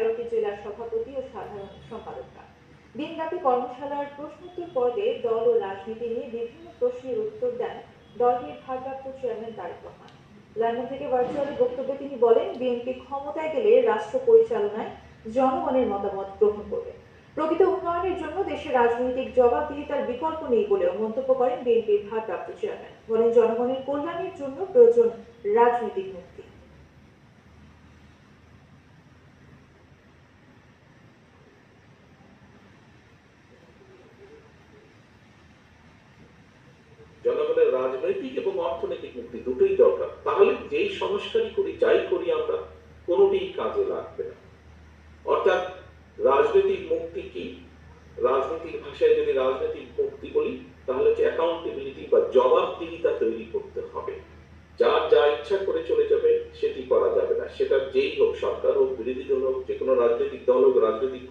এগারোটি জেলার সভাপতি ও সাধারণ সম্পাদকরা। দিনব্যাপী কর্মশালার প্রশ্নোত্তর পর্বে দল ও রাজনীতি নিয়ে বিভিন্ন প্রশ্নের উত্তর দেন দলটির ভারপ্রাপ্ত চেয়ারম্যান তারেক রহমান। লন্ডন থেকে ভার্চুয়ালি বক্তব্যে তিনি বলেন, বিএনপি ক্ষমতায় গেলে রাষ্ট্র পরিচালনায় জনগণের মতামত গ্রহণ করবে। প্রকৃত উন্নয়নের জন্য দেশের রাজনৈতিক জবাবদিহিতার বিকল্প নেই বলেও মন্তব্য করেন বিএনপির ভারপ্রাপ্ত চেয়ারম্যান। বলেন, জনগণের কল্যাণের জন্য প্রয়োজন রাজনৈতিক মুক্তি। জনগণের রাজনৈতিক এবং অর্থনৈতিক মুক্তি দুটোই দরকার। তাহলে যেই সংস্কারই করি, যাই করি আমরা, কোনোটিই কাজে লাগবে না। অর্থাৎ রাজনৈতিক মুক্তি কি? রাজনৈতিক ভাষায় যদি রাজনৈতিক মুক্তি বলি, তাহলে হচ্ছে অ্যাকাউন্টেবিলিটি বা জবাবদিহিতা তৈরি করতে হবে। যার যা ইচ্ছা করে চলে যাবে, সেটি করা যাবে না। সেটা যেই হোক, সরকার হোক, বিরোধী দল হোক যে কোনো রাজনৈতিক দল হোক, রাজনৈতিক